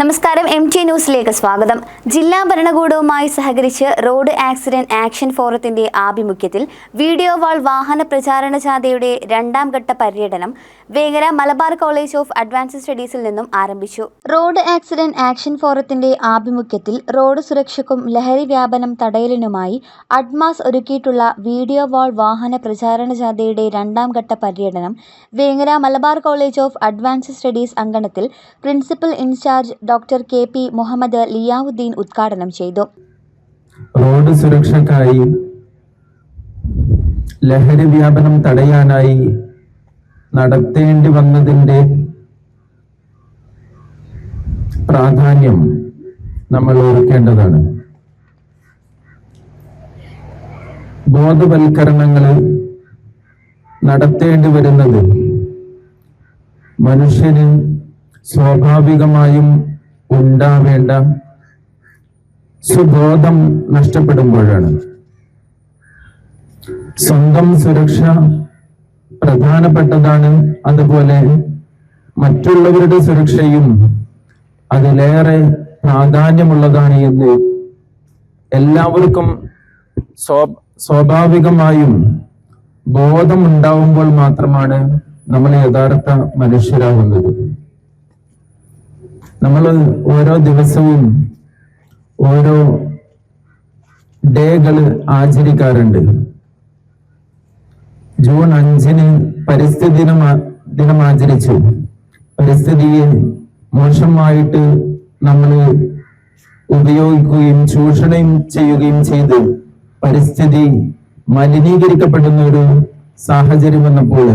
നമസ്കാരം M T ന്യൂസിലേക്ക് സ്വാഗതം. ജില്ലാ ഭരണകൂടവുമായി സഹകരിച്ച് റോഡ് ആക്സിഡന്റ് ആക്ഷൻ ഫോറത്തിന്റെ ആഭിമുഖ്യത്തിൽ വീഡിയോ വാൾ വാഹന പ്രചാരണ ജാഥയുടെ രണ്ടാം ഘട്ട പര്യടനം Vengara Malabar college of advanced സ്റ്റഡീസിൽ നിന്നും ആരംഭിച്ചു. റോഡ് ആക്സിഡന്റ് ആക്ഷൻ ഫോറത്തിന്റെ ആഭിമുഖ്യത്തിൽ റോഡ് സുരക്ഷയ്ക്കും ലഹരി വ്യാപനം തടയലിനുമായി അഡ്മാസ് ഒരുക്കിയിട്ടുള്ള വീഡിയോ വാൾ വാഹന പ്രചാരണ ജാഥയുടെ രണ്ടാം ഘട്ട പര്യടനം Vengara Malabar college of advanced studies അങ്കണത്തിൽ principal in charge doctor K P Muhammad Liyavudheen ഉദ്ഘാടനം ചെയ്തു. റോഡ് സുരക്ഷക്കായി ലഹരി വ്യാപനം തടയാനായി നടത്തേണ്ടി വന്നതിന്റെ പ്രാധാന്യം നമ്മൾ ഓർക്കേണ്ടതാണ്. ബോധവൽക്കരണങ്ങൾ നടത്തേണ്ടി വരുന്നത് മനുഷ്യന് സ്വാഭാവികമായും ഉണ്ടാവേണ്ട സുബോധം നഷ്ടപ്പെടുമ്പോഴാണ്. സ്വന്തം സുരക്ഷ പ്രധാനപ്പെട്ടതാണ്. അതുപോലെ മറ്റുള്ളവരുടെ സുരക്ഷയും അതിലേറെ പ്രാധാന്യമുള്ളതാണ് എന്ന് എല്ലാവർക്കും സ്വ- സ്വാഭാവികമായും ബോധമുണ്ടാവുമ്പോൾ മാത്രമാണ് നമ്മൾ യഥാർത്ഥ മനുഷ്യരാകുന്നത്. നമ്മൾ ഓരോ ദിവസവും ഓരോ ഡേകൾ ആചരിക്കാറുണ്ട്. ജൂൺ അഞ്ചിന് പരിസ്ഥിതി ദിനം ദിനം ആചരിച്ചു. പരിസ്ഥിതിയെ മോശമായിട്ട് നമ്മൾ ഉപയോഗിക്കുകയും ചൂഷണം ചെയ്യുകയും ചെയ്ത് പരിസ്ഥിതി മലിനീകരിക്കപ്പെടുന്ന ഒരു സാഹചര്യം വന്നപ്പോൾ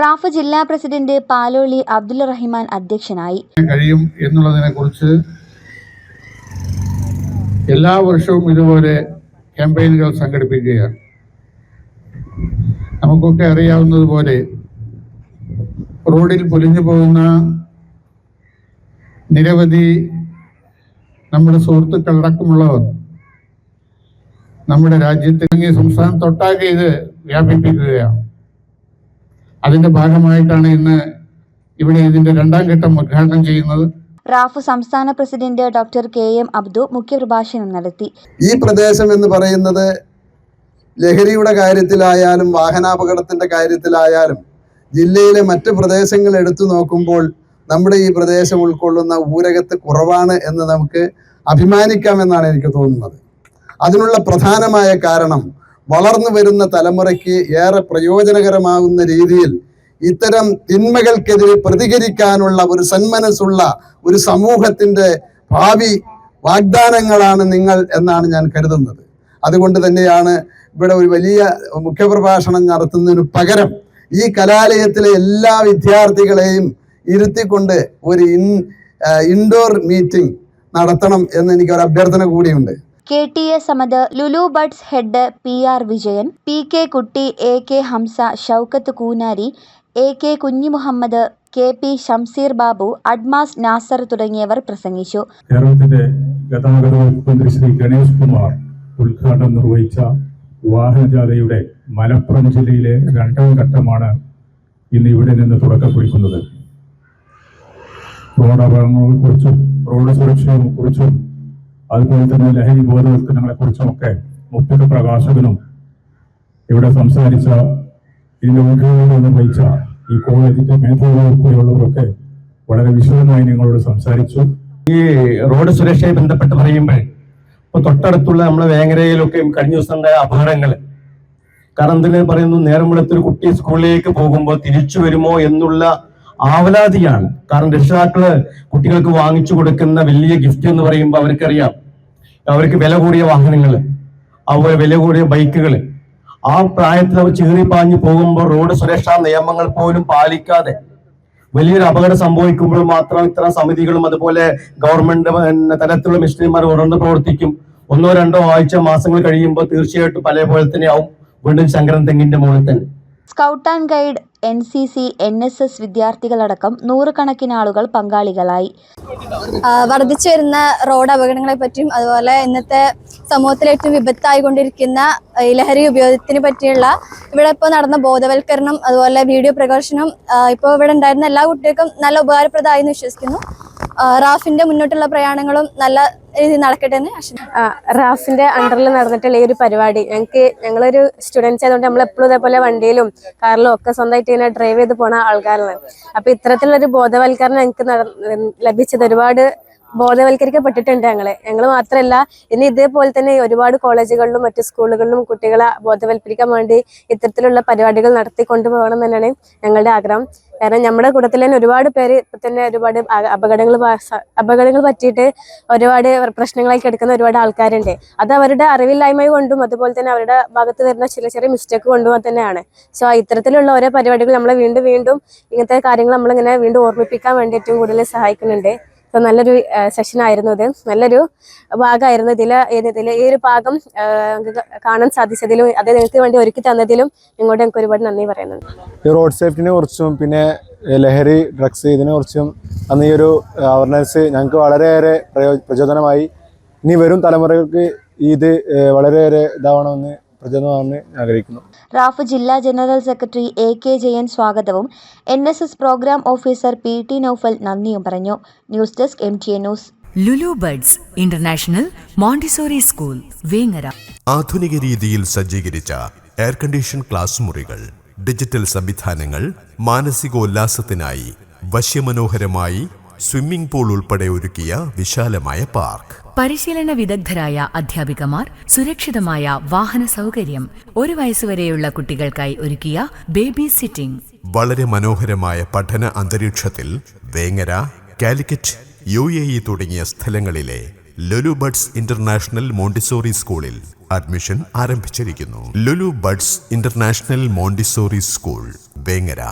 റാഫ് ജില്ലാ പ്രസിഡന്റ് പാലോളി അബ്ദുൽ റഹിമാൻ അധ്യക്ഷനായി. കഴിയും എന്നുള്ളതിനെ കുറിച്ച് എല്ലാ വർഷവും ഇതുപോലെ ക്യാമ്പയിനുകൾ സംഘടിപ്പിക്കുകയാണ്. നമുക്കൊക്കെ അറിയാവുന്നതുപോലെ റോഡിൽ പൊലിഞ്ഞു പോകുന്ന നിരവധി നമ്മുടെ സുഹൃത്തുക്കളടക്കമുള്ളവർ നമ്മുടെ രാജ്യത്ത് ഇറങ്ങിയ സംസ്ഥാനത്തൊട്ടാകെ ഇത് വ്യാപിപ്പിക്കുകയാണ്. അതിന്റെ ഭാഗമായിട്ടാണ് ഇന്ന് ഇവിടെ ഇതിന്റെ രണ്ടാം ഘട്ടം ഉദ്ഘാടനം ചെയ്യുന്നത്. റാഫ് സംസ്ഥാന president doctor K M Abdu മുഖ്യപ്രഭാഷണം നടത്തി. ഈ പ്രദേശം എന്ന് പറയുന്നത് ലഹരിയുടെ കാര്യത്തിലായാലും വാഹനാപകടത്തിന്റെ കാര്യത്തിലായാലും ജില്ലയിലെ മറ്റ് പ്രദേശങ്ങൾ എടുത്തു നോക്കുമ്പോൾ നമ്മുടെ ഈ പ്രദേശം ഉൾക്കൊള്ളുന്ന ഊരകത്ത് കുറവാണ് എന്ന് നമുക്ക് അഭിമാനിക്കാമെന്നാണ് എനിക്ക് തോന്നുന്നത്. അതിനുള്ള പ്രധാനമായ കാരണം വളർന്നു വരുന്ന തലമുറയ്ക്ക് ഏറെ പ്രയോജനകരമാകുന്ന രീതിയിൽ ഇത്തരം തിന്മകൾക്കെതിരെ പ്രതികരിക്കാനുള്ള ഒരു സന്മനസ്സുള്ള ഒരു സമൂഹത്തിന്റെ ഭാവി വാഗ്ദാനങ്ങളാണ് നിങ്ങൾ എന്നാണ് ഞാൻ കരുതുന്നത്. അതുകൊണ്ട് തന്നെയാണ് ഇവിടെ ഒരു വലിയ മുഖ്യപ്രഭാഷണം നടത്തുന്നതിന് പകരം ഈ കലാലയത്തിലെ എല്ലാ വിദ്യാർത്ഥികളെയും ഇരുത്തിക്കൊണ്ട് ഒരു ഇൻ ഇൻഡോർ മീറ്റിംഗ് നടത്തണം എന്ന് എനിക്ക് ഒരു അഭ്യർത്ഥന കൂടിയുണ്ട്. K T A Samad Lulu Buds head P R Vijayan P K Kutty A K Hamsa Shoukath Koonari A K Kunhimuhammed K P Shamseer Babu Admas Nasar തുടങ്ങിയവർ പ്രസംഗിച്ചു. കേരളത്തിന്റെ ഗതാഗത വകുപ്പ് മന്ത്രി ശ്രീ ഗണേഷ് കുമാർ ഉദ്ഘാടനം നിർവഹിച്ച വാഹനജാഥയുടെ മലപ്പുറം ജില്ലയിലെ രണ്ടാം ഘട്ടമാണ് ഇന്ന് ഇവിടെ നിന്ന് തുടക്കം കുറിക്കുന്നത് റോഡ് അപകടങ്ങളെ കുറിച്ചും റോഡ് സുരക്ഷയെ കുറിച്ചും അതുപോലെ തന്നെ ലഹരി ബോധവൽക്കരണങ്ങളെ കുറിച്ചും ഒക്കെ മുപ്പത് പ്രകാശകനും ഇവിടെ സംസാരിച്ച ഇതിന്റെ ഉദ്ഘാടനം നിർവഹിച്ച ഈ കോളേജിന്റെ മേധാവികളൊക്കെ വളരെ വിശദമായി നിങ്ങളോട് സംസാരിച്ചു. ഈ റോഡ് സുരക്ഷയെ ബന്ധപ്പെട്ട് പറയുമ്പോൾ ഇപ്പൊ തൊട്ടടുത്തുള്ള നമ്മളെ വേങ്ങരയിലൊക്കെ കഴിഞ്ഞ ദിവസം ഉണ്ടായ അപകടങ്ങൾ കാരണം എന്തിനു പറയുന്നു? നേരം കുട്ടി സ്കൂളിലേക്ക് പോകുമ്പോൾ തിരിച്ചു വരുമോ എന്നുള്ള ആവലാതിയാണ്. കാരണം രക്ഷിതാക്കൾ കുട്ടികൾക്ക് വാങ്ങിച്ചു കൊടുക്കുന്ന വലിയ ഗിഫ്റ്റ് എന്ന് പറയുമ്പോൾ അവർക്കറിയാം. അവർക്ക് വില കൂടിയ വാഹനങ്ങൾ അതുപോലെ വില കൂടിയ ബൈക്കുകൾ ആ പ്രായത്തിൽ അവർ ചീറിപ്പാഞ്ഞു പോകുമ്പോൾ റോഡ് സുരക്ഷാ നിയമങ്ങൾ പോലും പാലിക്കാതെ വലിയൊരു അപകടം സംഭവിക്കുമ്പോൾ മാത്രം ഇത്തരം സമിതികളും അതുപോലെ ഗവൺമെന്റ് തലത്തിലുള്ള മിഷണറിമാർ ഉണർന്ന് പ്രവർത്തിക്കും. ഒന്നോ രണ്ടോ ആഴ്ച മാസങ്ങൾ കഴിയുമ്പോൾ തീർച്ചയായിട്ടും പല പോലെ തന്നെ വീണ്ടും ശങ്കരൻ തെങ്ങിന്റെ മുകളിൽ തന്നെ. Scout and guide N C C N S S വിദ്യാർത്ഥികളടക്കം നൂറുകണക്കിന് ആളുകൾ പങ്കാളികളായി. വർദ്ധിച്ചു വരുന്ന റോഡ് അപകടങ്ങളെ പറ്റിയും അതുപോലെ ഇന്നത്തെ സമൂഹത്തിൽ ഏറ്റവും വിപത്തായിക്കൊണ്ടിരിക്കുന്ന കൊണ്ടിരിക്കുന്ന ലഹരി ഉപയോഗത്തിനെ പറ്റിയുള്ള ഇവിടെ ഇപ്പോൾ നടന്ന ബോധവൽക്കരണം അതുപോലെ വീഡിയോ പ്രകാശനം ഇപ്പോൾ ഇവിടെ ഉണ്ടായിരുന്ന എല്ലാ കുട്ടികൾക്കും നല്ല ഉപകാരപ്രദമായി എന്ന് വിശ്വസിക്കുന്നു റാഫിന്റെ മുന്നോട്ടുള്ള പ്രയാണങ്ങളും നല്ല നടക്കട്ടെ എന്ന്. റാഫിന്റെ അണ്ടറിൽ നടന്നിട്ടുള്ള ഈ ഒരു പരിപാടി ഞങ്ങൾക്ക് ഞങ്ങളൊരു സ്റ്റുഡൻസ് ആയതുകൊണ്ട് നമ്മൾ എപ്പോഴും ഇതേപോലെ വണ്ടിയിലും കാറിലും ഒക്കെ സ്വന്തമായിട്ട് ഇങ്ങനെ ഡ്രൈവ് ചെയ്ത് പോണ ആൾക്കാരാണ് അപ്പൊ ഇത്തരത്തിലുള്ള ഒരു ബോധവൽക്കരണം ഞങ്ങൾക്ക് ലഭിച്ചത് ഒരുപാട് ബോധവൽക്കരിക്കപ്പെട്ടിട്ടുണ്ട് ഞങ്ങൾ. ഞങ്ങൾ മാത്രമല്ല ഇനി ഇതേപോലെ തന്നെ ഒരുപാട് കോളേജുകളിലും മറ്റു സ്കൂളുകളിലും കുട്ടികളെ ബോധവൽക്കരിക്കാൻ വേണ്ടി ഇത്തരത്തിലുള്ള പരിപാടികൾ നടത്തി കൊണ്ടുപോകണം തന്നെയാണ് ഞങ്ങളുടെ ആഗ്രഹം. കാരണം നമ്മുടെ കൂട്ടത്തിൽ തന്നെ ഒരുപാട് പേര് ഇപ്പൊ തന്നെ ഒരുപാട് അപകടങ്ങൾ അപകടങ്ങൾ പറ്റിയിട്ട് ഒരുപാട് പ്രശ്നങ്ങളായി കിടക്കുന്ന ഒരുപാട് ആൾക്കാരുണ്ട്. അത് അവരുടെ അറിവില്ലായ്മ കൊണ്ടും അതുപോലെ തന്നെ അവരുടെ ഭാഗത്ത് വരുന്ന ചില ചെറിയ മിസ്റ്റേക്ക് കൊണ്ടും തന്നെയാണ്. സോ ഇത്തരത്തിലുള്ള ഓരോ പരിപാടികൾ നമ്മളെ വീണ്ടും വീണ്ടും ഇങ്ങനത്തെ കാര്യങ്ങൾ നമ്മളിങ്ങനെ വീണ്ടും ഓർമ്മിപ്പിക്കാൻ വേണ്ടി ഏറ്റവും കൂടുതൽ സഹായിക്കുന്നുണ്ട്. നല്ലൊരു സെഷൻ ആയിരുന്നു ഇത്. നല്ലൊരു ഭാഗമായിരുന്നു ഇതിൽ ഇതിൽ ഈ ഒരു ഭാഗം കാണാൻ സാധിച്ചതിലും അത് നിങ്ങൾക്ക് വേണ്ടി ഒരുക്കി തന്നതിലും നിങ്ങളോട് എനിക്ക് ഒരുപാട് നന്ദി പറയുന്നുണ്ട്. റോഡ് സേഫ്റ്റിനെ കുറിച്ചും പിന്നെ ലഹരി ഡ്രഗ്സ് ഇതിനെ കുറിച്ചും അന്ന് ഈ ഒരു അവയർനെസ് ഞങ്ങൾക്ക് വളരെയേറെ പ്രചോദനമായി. ഇനി വരും തലമുറകൾക്ക് ഇത് വളരെയേറെ ഇതാവണമെന്ന് പ്രചോദനമാണെന്ന് ആഗ്രഹിക്കുന്നു. റാഫ് ജില്ലാ general secretary A K Jayan സ്വാഗതവും N S S programme officer P T Noufal നന്ദിയും പറഞ്ഞു. News desk M T A news. Lulu Buds International Montessori School Vengara. ആധുനിക രീതിയിൽ സജ്ജീകരിച്ച എയർ കണ്ടീഷൻ ക്ലാസ് മുറികൾ ഡിജിറ്റൽ സംവിധാനങ്ങൾ മാനസികോല്ലാസത്തിനായി വശ്യമനോഹരമായി സ്വിമ്മിംഗ് പൂൾ ഉൾപ്പെടെ ഒരുക്കിയ വിശാലമായ പാർക്ക്. പരിശീലന വിദഗ്ധരായ അധ്യാപികമാർ സുരക്ഷിതമായ വാഹന സൗകര്യം ഒരു വയസ്സുവരെയുള്ള കുട്ടികൾക്കായി ഒരുക്കിയ ബേബി സിറ്റിംഗ്. വളരെ മനോഹരമായ പഠന അന്തരീക്ഷത്തിൽ Vengara Calicut U A E തുടങ്ങിയ സ്ഥലങ്ങളിലെ ലുലു ബഡ്സ് ഇന്റർനാഷണൽ മോണ്ടിസോറി സ്കൂളിൽ അഡ്മിഷൻ ആരംഭിച്ചിരിക്കുന്നു. Lulu Buds International Montessori School Vengara.